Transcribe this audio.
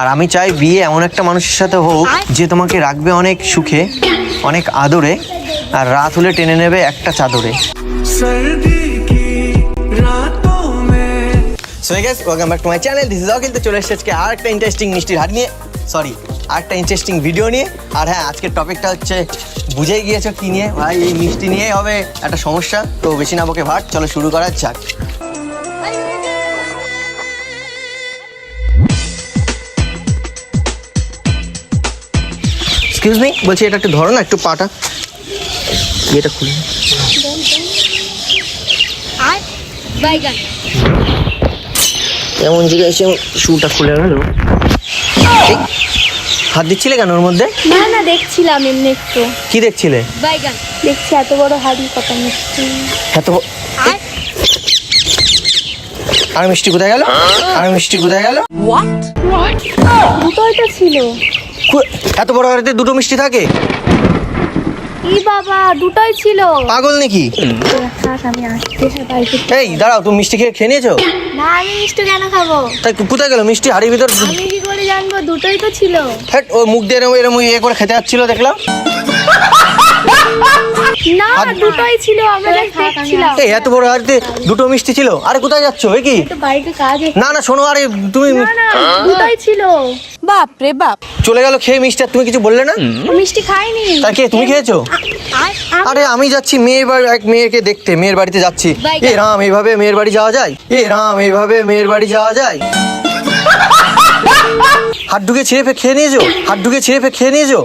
আর আমি চাই বিয়ে এমন একটা মানুষের সাথে হোক যে তোমাকে রাখবে অনেক সুখে অনেক আদরে আর রাত হলে টেনে নেবে একটা চাদরে। সোয়ে চ্যানেল চলে এসেছে আজকে আর একটা ইন্টারেস্টিং মিষ্টির নিয়ে। সরি ইন্টারেস্টিং ভিডিও নিয়ে। আর হ্যাঁ আজকের টপিকটা হচ্ছে বুঝেই গিয়েছো নিয়ে? ভাই এই মিষ্টি হবে একটা সমস্যা। তো বেশি না বকে ভাট চলো শুরু করা যাক। এক্সকিউজ মি বলছি এটা একটু ধরো না একটু পাটা। এটা খুলে এমন জায়গায় এসে শুটা খুলে গেল হাত দিচ্ছিলে কেন ওর মধ্যে? না না দেখছিলাম এমনি একটু। কি দেখছিলে? বাইগান। দেখছি এত বড় হাড়ি কত মিষ্টি। এত আর? আর মিষ্টি কোথায় গেল? আর মিষ্টি কোথায় গেল? দুটোই তো ছিল। কো- এত বড় হাড়িতে দুটো মিষ্টি থাকে? ই বাবা দুটোই ছিল। পাগল নাকি? আমি আসতে হ্যাঁ বাড়িতে এই দাঁড়াও তুমি মিষ্টি খেয়ে খেয়ে নিয়েছো? না আমি মিষ্টি কেন খাব? তাই কোথায় গেল মিষ্টি? হাড়ির ভিতর আমি কি করে জানব? দুটোই তো ছিল। হ্যাট ও মুখ দিয়ে এরম এরম ইয়ে করে খেতে যাচ্ছিল দেখলাম। না দুটোই ছিল আমরা দেখছিলাম এই এত বড় হাড়িতে দুটো মিষ্টি ছিল? আরে কোথায় যাচ্ছ? এ কি? বাড়িতে কাজ না না শোনো আরে তুমি দুটোই ছিল। বাপ রে বাপ। চলে গেল খেয়ে মিষ্টি আর তুমি কিছু বললে না? মিষ্টি খাইনি তা কে তুমি খেয়েছো? আরে আমি যাচ্ছি মেয়ের বাড়ি এক মেয়েকে দেখতে মেয়ের বাড়িতে যাচ্ছি। এ রাম এইভাবে মেয়ের বাড়ি যাওয়া যায়? এ রাম এইভাবে মেয়ের বাড়ি যাওয়া যায়? হাত ঢুকে ছিঁড়ে ফে খেয়ে নিয়েছো হাত ঢুকে ছিঁড়ে ফে খেয়ে নিয়েছো